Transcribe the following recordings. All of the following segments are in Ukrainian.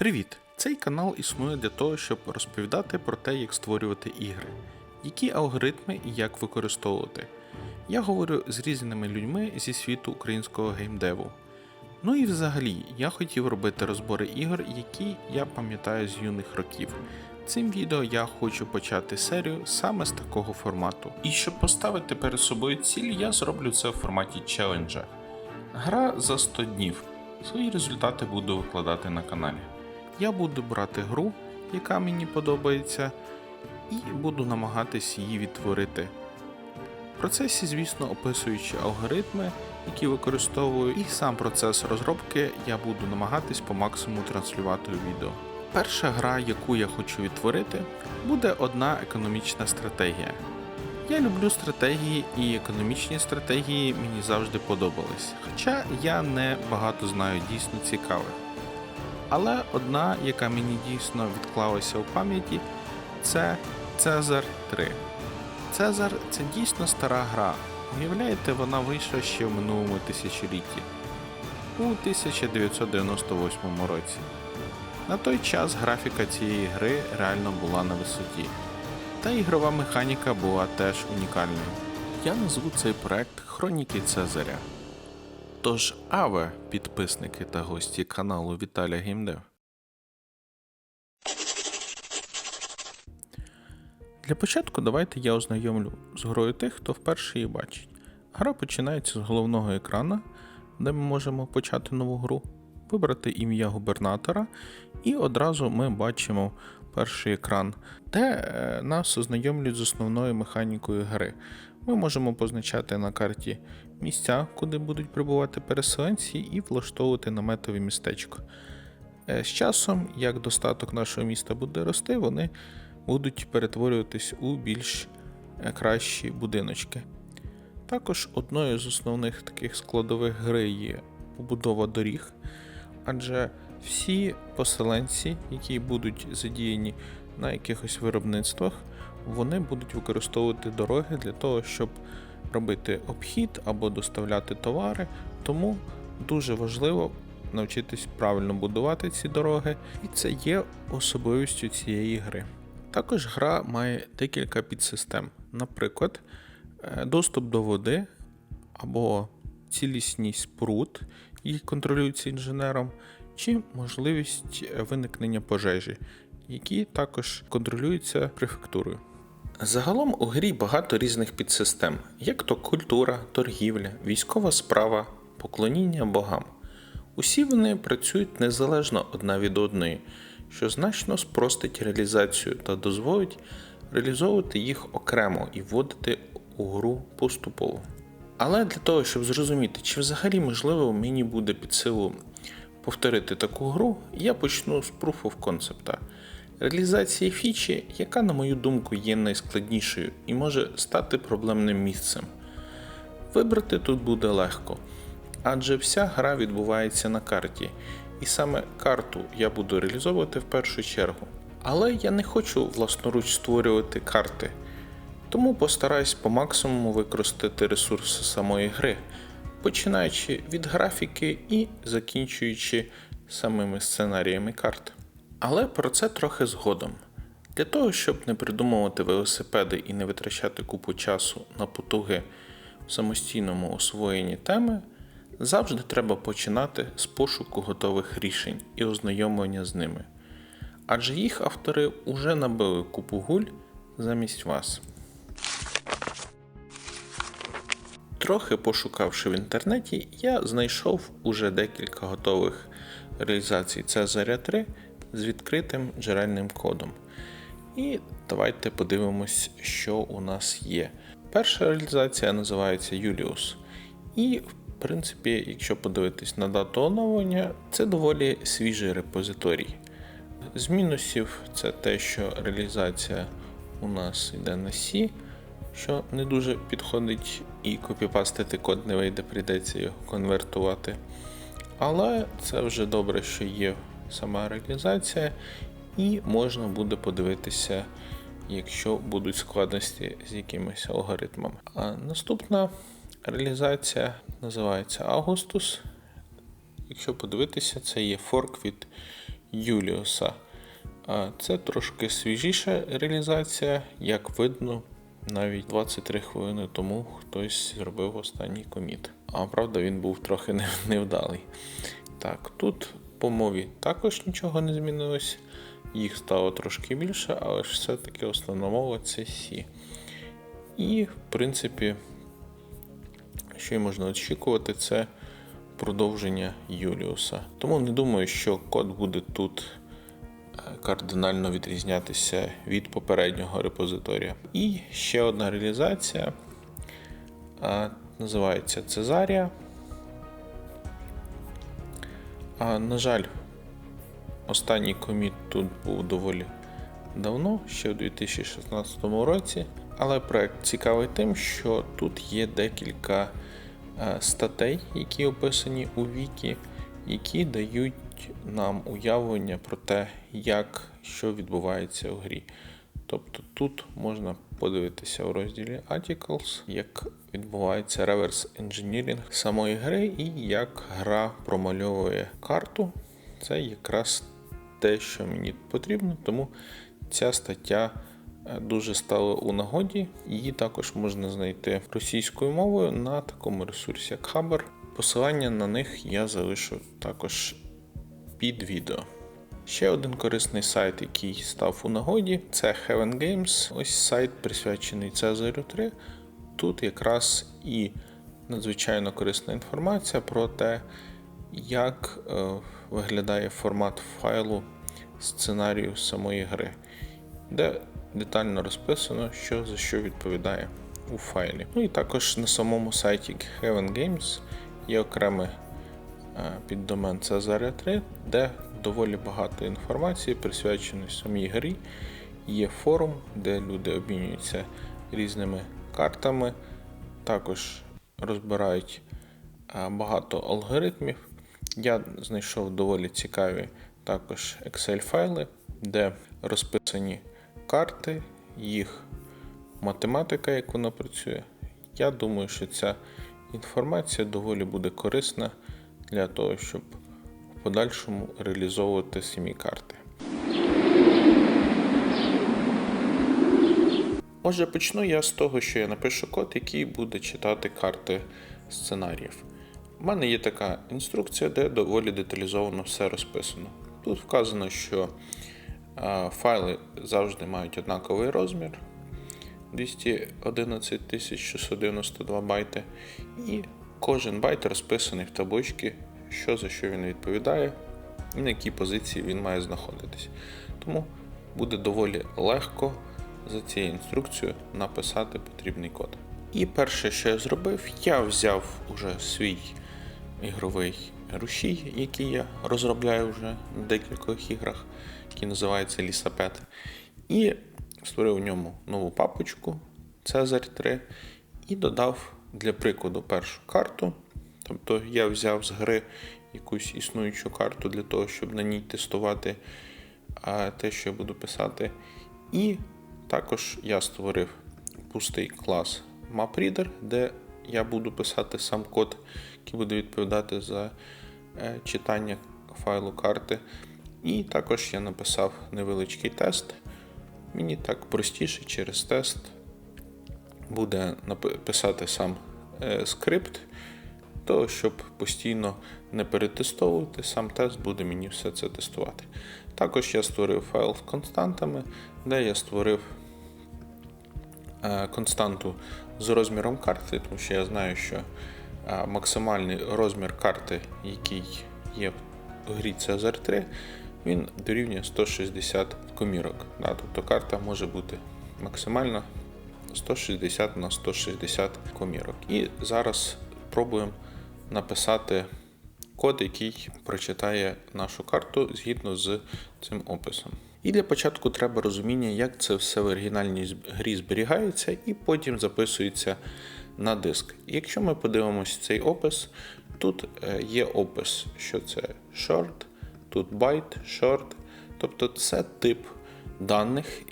Привіт! Цей канал існує для того, щоб розповідати про те, як створювати ігри, які алгоритми і як використовувати. Я говорю з різними людьми зі світу українського геймдеву. Ну і взагалі, я хотів робити розбори ігор, які я пам'ятаю з юних років. Цим відео я хочу почати серію саме з такого формату. І щоб поставити перед собою ціль, я зроблю це в форматі челенджа. Гра за 100 днів. Свої результати буду викладати на каналі. Я буду брати гру, яка мені подобається, і буду намагатись її відтворити. В процесі, звісно, описуючи алгоритми, які використовую, і сам процес розробки я буду намагатись по максимуму транслювати у відео. Перша гра, яку я хочу відтворити, буде одна економічна стратегія. Я люблю стратегії і економічні стратегії мені завжди подобались, хоча я не багато знаю дійсно цікавих. Але одна, яка мені дійсно відклалася у пам'яті, це Цезар 3. Цезар це дійсно стара гра. Уявляєте, вона вийшла ще в минулому тисячолітті у 1998 році. На той час графіка цієї гри реально була на висоті. Та ігрова механіка була теж унікальною. Я назву цей проект Хроніки Цезаря. Тож, аве, підписники та гості каналу Віталя Геймдев. Для початку давайте я ознайомлю з грою тих, хто вперше її бачить. Гра починається з головного екрана, де ми можемо почати нову гру, вибрати ім'я губернатора, і одразу ми бачимо перший екран, де е, нас ознайомлюють з основною механікою гри. Ми можемо позначати на карті місця, куди будуть прибувати переселенці, і влаштовувати наметове містечко. Е, З часом, як достаток нашого міста буде рости, вони будуть перетворюватись у більш е, кращі будиночки. Також одною з основних таких складових гри є побудова доріг, адже всі поселенці, які будуть задіяні на якихось виробництвах, вони будуть використовувати дороги для того, щоб робити обхід або доставляти товари. Тому дуже важливо навчитись правильно будувати ці дороги, і це є особливістю цієї гри. Також гра має декілька підсистем, наприклад, е, доступ до води або цілісність споруд, які контролюються інженером, чи можливість е, виникнення пожежі, які також контролюються префектурою. Загалом у грі багато різних підсистем, як то культура, торгівля, військова справа, поклоніння богам. Усі вони працюють незалежно одна від одної, що значно спростить реалізацію та дозволить реалізовувати їх окремо і вводити у гру поступово. Але для того, щоб зрозуміти, чи взагалі можливо мені буде під силу повторити таку гру, я почну з Proof of Concept. Реалізації фічі, яка, на мою думку, є найскладнішою і може стати проблемним місцем. Вибрати тут буде легко, адже вся гра відбувається на карті, і саме карту я буду реалізовувати в першу чергу. Але я не хочу власноруч створювати карти, тому постараюсь по максимуму використати ресурси самої гри, починаючи від графіки і закінчуючи самими сценаріями карт. Але про це трохи згодом. Для того, щоб не придумувати велосипеди і не витрачати купу часу на потуги в самостійному освоєнні теми, завжди треба починати з пошуку готових рішень і ознайомлення з ними. Адже їх автори уже набили купу гуль замість вас. Трохи пошукавши в інтернеті, я знайшов уже декілька готових реалізацій Цезаря 3 з відкритим джерельним кодом. І давайте подивимось, що у нас є. Перша реалізація називається Юліус. І, в принципі, якщо подивитись на дату оновлення, це доволі свіжий репозиторій. З мінусів це те, що реалізація у нас йде на C, що не дуже підходить, і копіпастити код не вийде, прийдеться його конвертувати. Але це вже добре, що є сама реалізація, і можна буде подивитися, якщо будуть складності з якимись алгоритмами. А наступна реалізація називається Augustus. Якщо подивитися, це є форк від Юліуса. Це трошки свіжіша реалізація, як видно, навіть 23 хвилини тому хтось зробив останній коміт. А правда, він був трохи невдалий. Так, тут по мові також нічого не змінилось. Їх стало трошки більше, але ж все-таки основна мова це C. І, в принципі, що й можна очікувати, це продовження Юліуса. Тому не думаю, що код буде тут е, кардинально відрізнятися від попереднього репозиторія. І ще одна реалізація називається Цезарія. А, на жаль, останній коміт тут був доволі давно, ще у 2016 році. Але проект цікавий тим, що тут є декілька е, статей, які описані у Вікі, які дають нам уявлення про те, як що відбувається в грі. Тобто тут можна подивитися у розділі Articles, як відбувається реверс інженірінг самої гри і як гра промальовує карту. Це якраз те, що мені потрібно, тому ця стаття е, дуже стала у нагоді. Її також можна знайти російською мовою на такому ресурсі, як Хабар. Посилання на них я залишу також під відео. Ще один корисний сайт, який став у нагоді, це Heaven Games. Ось сайт присвячений Цезарю 3. Тут якраз і надзвичайно корисна інформація про те, як е, виглядає формат файлу сценарію самої гри, де детально розписано, що за що відповідає у файлі. Ну і також на самому сайті Heaven Games є окремий е, піддомен Cesaria 3, де доволі багато інформації присвяченої самій грі. Є форум, де люди обмінюються різними картами, також розбирають е, багато алгоритмів. Я знайшов доволі цікаві також Excel-файли, де розписані карти, їх математика, як вона працює. Я думаю, що ця інформація доволі буде корисна для того, щоб подальшому реалізовувати самі карти. Отже, почну я з того, що я напишу код, який буде читати карти сценаріїв. У мене є така інструкція, де доволі деталізовано все розписано. Тут вказано, що е, файли завжди мають однаковий розмір 211 692 байти, і кожен байт розписаний в табличці, що за що він відповідає і на якій позиції він має знаходитись. Тому буде доволі легко за цією інструкцією написати потрібний код. І перше, що я зробив, я взяв уже свій ігровий рушій, який я розробляю вже на декількох іграх, який називається Лісапет. І створив в ньому нову папочку Цезарь 3 і додав для прикладу першу карту. Тобто я взяв з гри якусь існуючу карту для того, щоб на ній тестувати те, що я буду писати. І також я створив пустий клас MapReader, де я буду писати сам код, який буде відповідати за е, читання файлу карти. І також я написав невеличкий тест. Мені так простіше через тест буде написати сам е, скрипт, того, щоб постійно не перетестовувати, сам тест буде мені все це тестувати. Також я створив файл з константами, де я створив е, константу з розміром карти, тому що я знаю, що е, максимальний розмір карти, який є в грі Cezar 3, він дорівнює 160 комірок. Тобто карта може бути максимально 160 на 160 комірок. І зараз пробуємо написати код, який прочитає нашу карту згідно з цим описом. І для початку треба розуміння, як це все в оригінальній грі зберігається і потім записується на диск. Якщо ми подивимося цей опис, тут е, є опис, що це short, тут byte, short, тобто це тип даних,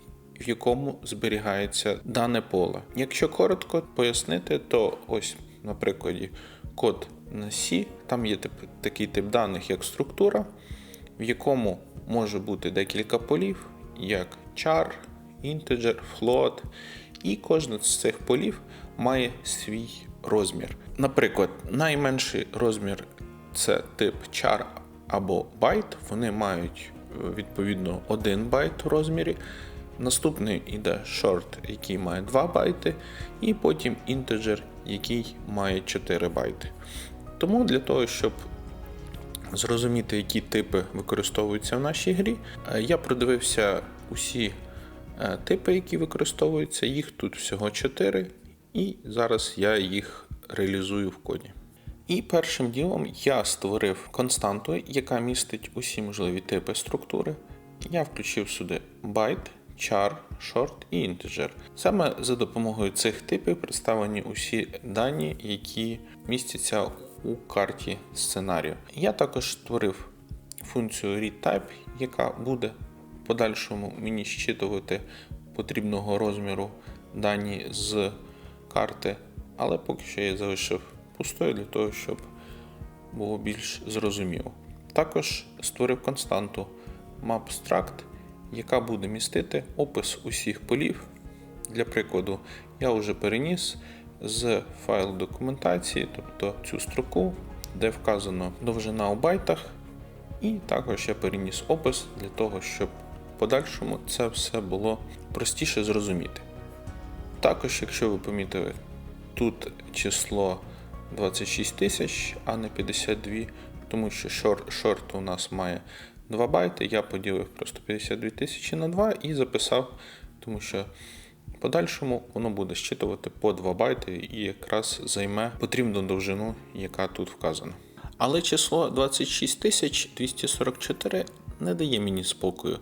в якому зберігається дане поле. Якщо коротко пояснити, то ось на прикладі код C, там є такий тип даних, як структура, в якому може бути декілька полів, як char, integer, float, і кожен з цих полів має свій розмір. Наприклад, найменший розмір це тип char або byte, вони мають е, відповідно 1 байт у розмірі. Наступний іде short, який має 2 байти, і потім integer, який має 4 байти. Тому для того, щоб зрозуміти, які типи використовуються в нашій грі, е, я продивився усі е, типи, які використовуються. Їх тут всього 4, і зараз я їх реалізую в коді. І першим ділом я створив константу, яка містить усі можливі типи структури. Я включив сюди byte, char, short і integer. Саме за допомогою цих типів представлені усі дані, які містяться у карті сценарію. Я також створив функцію readType, яка буде в подальшому мені щитувати потрібного розміру дані з карти, але поки що я залишив пустою для того, щоб було більш зрозуміло. Також створив константу mapstruct, яка буде містити опис усіх полів. Для прикладу, я вже переніс з файлу документації, тобто цю строку, де вказано довжина у байтах, і також я переніс опис для того, щоб в подальшому це все було простіше зрозуміти. Також, якщо ви помітили, тут число 26 тисяч, а не 52, тому що шорт, шорт у нас має 2 байти. Я поділив просто 52 тисячі на 2 і записав, тому що подальшому воно буде щитувати по 2 байти і якраз займе потрібну довжину, яка тут вказана. Але число 26244 не дає мені спокою,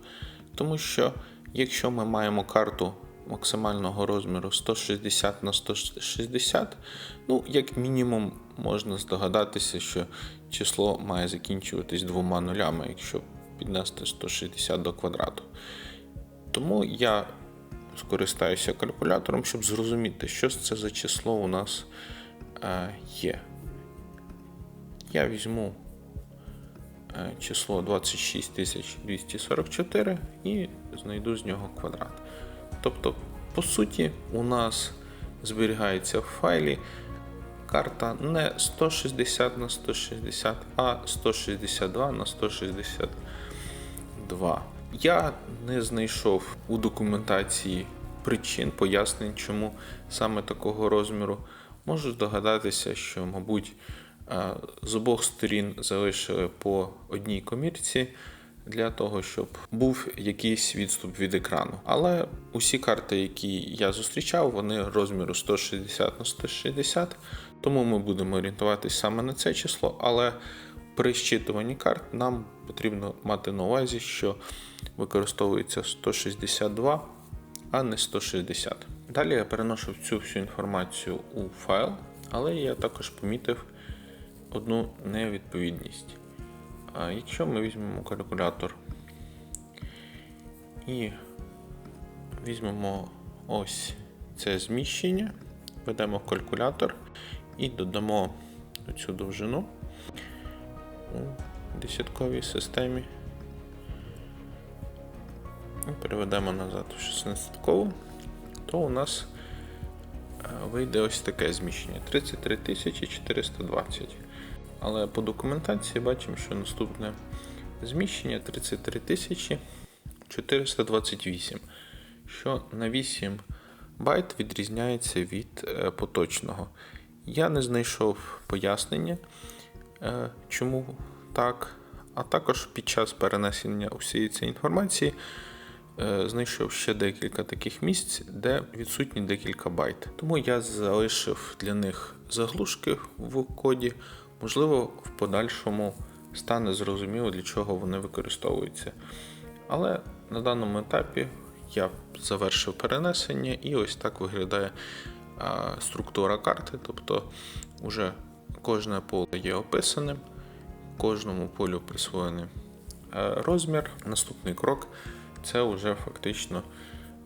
тому що якщо ми маємо карту максимального розміру 160 на 160, ну, як мінімум, можна здогадатися, що число має закінчуватись двома нулями, якщо піднести 160 до квадрату. Тому я скористаюся калькулятором, щоб зрозуміти, що це за число у нас е, є. Я візьму е, число 26244 і знайду з нього квадрат. Тобто, по суті, у нас зберігається в файлі карта не 160 на 160, а 162 на 162. Я не знайшов у документації причин, пояснень, чому саме такого розміру. Можу здогадатися, що, мабуть, е, з обох сторін залишили по одній комірці для того, щоб був якийсь відступ від екрану. Але усі карти, які я зустрічав, вони розміру 160 на 160, тому ми будемо орієнтуватися саме на це число. Але при щитуванні карт нам потрібно мати на увазі, що використовується 162, а не 160. Далі я переношу цю всю інформацію у файл, але я також помітив одну невідповідність. Якщо ми візьмемо калькулятор і візьмемо ось це зміщення, введемо в калькулятор і додамо цю довжину у десятковій системі. І переведемо назад в 16-кову, то у нас е, вийде ось таке зміщення 33 420. Але по документації бачимо, що наступне зміщення 33 428, що на 8 байт відрізняється від е, поточного. Я не знайшов пояснення, чому так. А також під час перенесення усієї цієї інформації е, знайшов ще декілька таких місць, де відсутні декілька байт. Тому я залишив для них заглушки в коді. Можливо, в подальшому стане зрозуміло, для чого вони використовуються. Але на даному етапі я завершив перенесення, і ось так виглядає структура карти. Тобто, вже кожне поле є описаним, кожному полю присвоєний розмір. Наступний крок це вже фактично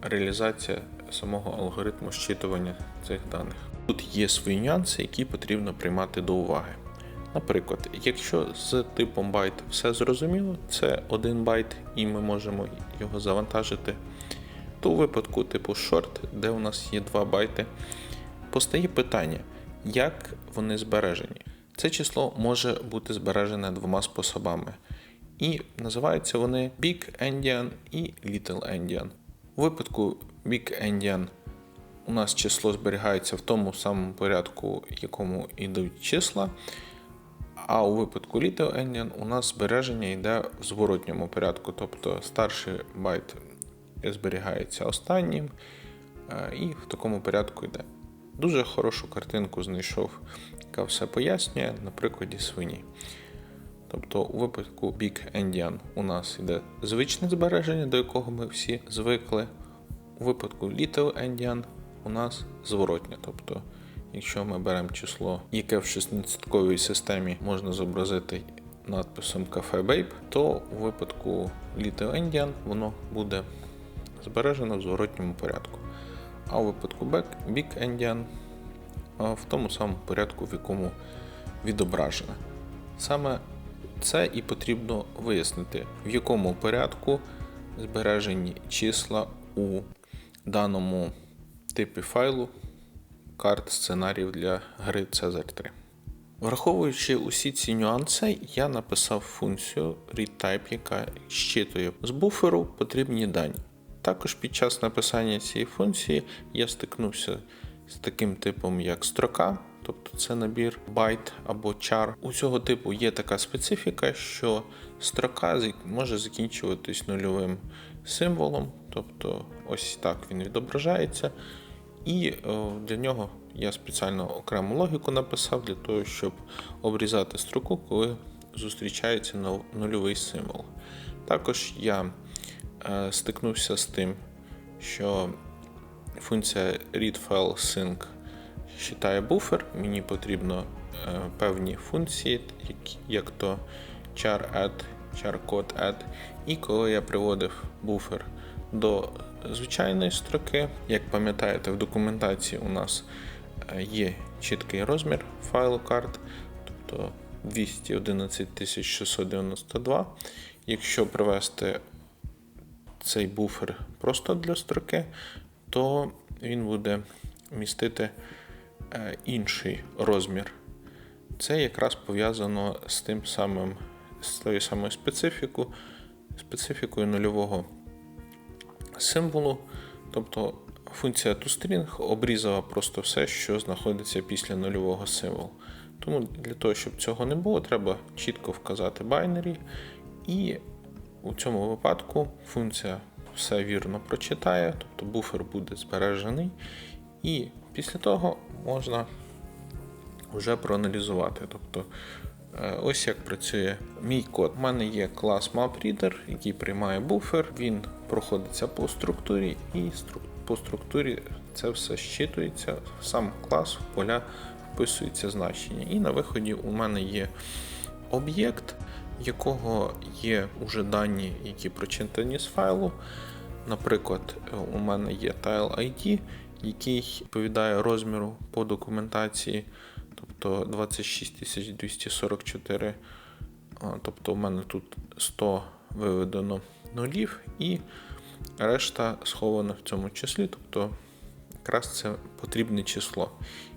реалізація самого алгоритму щитування цих даних. Тут є свої нюанси, які потрібно приймати до уваги. Наприклад, якщо з типом байт все зрозуміло, це один байт, і ми можемо його завантажити, то у випадку типу short, де у нас є 2 байти, постає питання, як вони збережені. Це число може бути збережене двома способами. І називаються вони Big Endian і Little Endian. У випадку Big Endian у нас число зберігається в тому самому порядку, якому йдуть числа. А у випадку Little Endian у нас збереження йде в зворотньому порядку, тобто старший байт зберігається останнім, е, і в такому порядку йде. Дуже хорошу картинку знайшов, яка все пояснює на прикладі свині. Тобто, у випадку Big Endian у нас йде звичне збереження, до якого ми всі звикли. У випадку Little Endian у нас зворотнє. Тобто, якщо ми беремо число, яке в 16-ковій системі можна зобразити надписом Cafe Babe, то у випадку Little Endian воно буде збережено в зворотньому порядку. А у випадку Back- Big Endian в тому самому порядку, в якому відображено. Саме це і потрібно вияснити, в якому порядку збережені числа у даному типі файлу карт сценаріїв для гри Cezar 3. Враховуючи усі ці нюанси, я написав функцію readType, яка щитує з буферу потрібні дані. Також під час написання цієї функції я стикнувся з таким типом, як строка, тобто це набір байт або char. У цього типу є така специфіка, що строка може закінчуватись нульовим символом, тобто ось так він відображається. І для нього я спеціально окрему логіку написав для того, щоб обрізати строку, коли зустрічається нульовий символ. Також я е, стикнувся з тим, що функція readFileSync читає буфер. Мені потрібно е, певні функції, як, то char add, char code add. І коли я приводив буфер до звичайної строки, як пам'ятаєте, в документації у нас е, є чіткий розмір файлу карт, тобто 211692. Якщо привести цей буфер просто для строки, то він буде містити е, інший розмір. Це якраз пов'язано з тим самим, з тою самою специфіку, специфікою нульового символу. Тобто функція toString обрізала просто все, що знаходиться після нульового символу. Тому для того, щоб цього не було, треба чітко вказати binary, і у цьому випадку функція все вірно прочитає, тобто буфер буде збережений, і після того можна вже проаналізувати. Тобто, е, ось як працює мій код. У мене є клас MapReader, який приймає буфер, він проходиться по структурі, і по структурі це все щитується, сам клас в поля вписується значення. І на виході у мене є об'єкт, якого є уже дані, які прочитані з файлу. Наприклад, у мене є tile ID, який відповідає розміру по документації, тобто 26244. Тобто у мене тут 100 виведено нулів і решта схована в цьому числі, тобто якраз це потрібне число.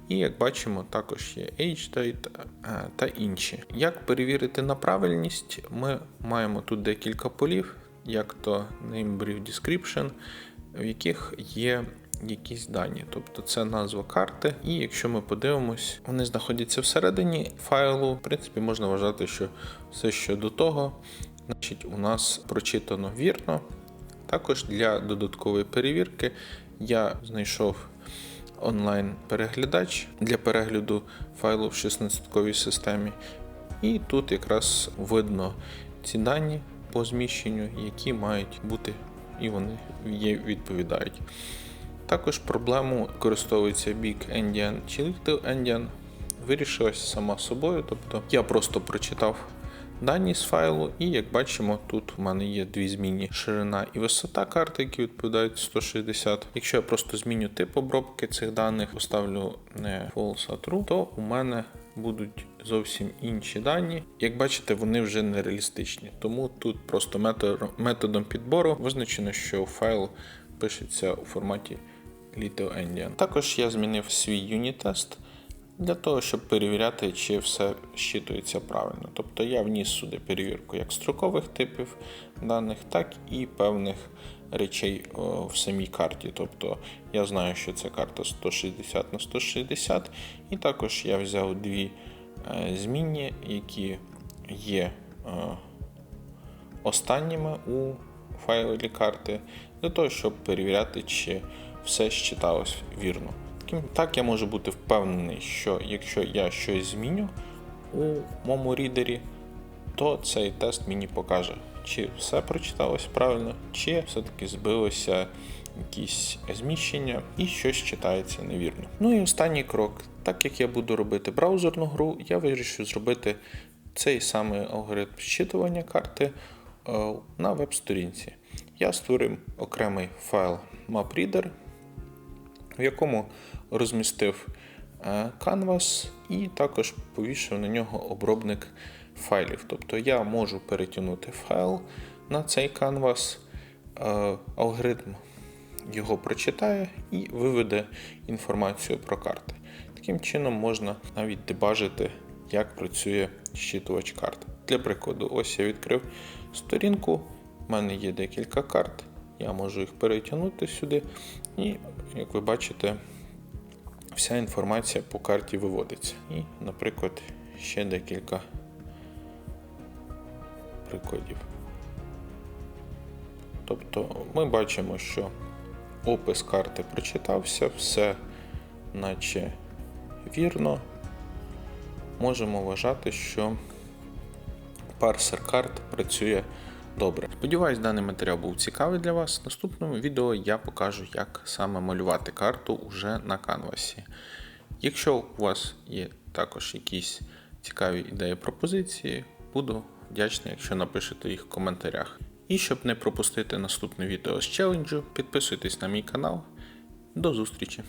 І як бачимо, також є HDate е, та інші. Як перевірити на правильність, ми маємо тут декілька полів, як то name brief description, в яких є якісь дані, тобто це назва карти, і якщо ми подивимось, вони знаходяться всередині файлу. В принципі, можна вважати, що все, що до того, значить, у нас прочитано вірно. Також для додаткової перевірки я знайшов онлайн-переглядач для перегляду файлу в 16-ковій системі. І тут якраз видно ці дані по зміщенню, які мають бути, і вони є, відповідають. Також проблему користується Big Endian чи Little Endian вирішилась сама собою. Тобто я просто прочитав дані з файлу, і як бачимо, тут у мене є дві змінні ширина і висота карти, які відповідають 160. Якщо я просто зміню тип обробки цих даних, поставлю не false, а true, то у мене будуть зовсім інші дані. Як бачите, вони вже не реалістичні. Тому тут просто методом підбору визначено, що файл пишеться у форматі Little Endian. Також я змінив свій юніт-тест для того, щоб перевіряти, чи все щитується правильно. Тобто я вніс сюди перевірку як строкових типів даних, так і певних речей в самій карті. Тобто я знаю, що це карта 160 на 160, і також я взяв дві е, змінні, які є е, останніми у файлі карти, для того, щоб перевіряти, чи все щиталось вірно. Таким так я можу бути впевнений, що якщо я щось зміню у моєму рідері, то цей тест мені покаже, чи все прочиталось правильно, чи все-таки збилося якісь зміщення і щось читається невірно. Ну і останній крок. Так як я буду робити браузерну гру, я вирішив зробити цей самий алгоритм зчитування карти е, на веб-сторінці. Я створив окремий файл MapReader, в якому розмістив е, Canvas і також повішав на нього обробник файлів. Тобто я можу перетягнути файл на цей Canvas, е, алгоритм його прочитає і виведе інформацію про карти. Таким чином можна навіть дебажити, як працює щитувач карт. Для прикладу, ось я відкрив сторінку, в мене є декілька карт, я можу їх перетягнути сюди, і, як ви бачите, вся інформація по карті виводиться. І, наприклад, ще декілька прикладів. Тобто ми бачимо, що опис карти прочитався, все наче вірно. Можемо вважати, що парсер карт працює добре. Сподіваюсь, даний матеріал був цікавий для вас. В наступному відео я покажу, як саме малювати карту уже на канвасі. Якщо у вас є також якісь цікаві ідеї пропозиції, буду вдячний, якщо напишете їх в коментарях. І щоб не пропустити наступне відео з челенджу, підписуйтесь на мій канал. До зустрічі!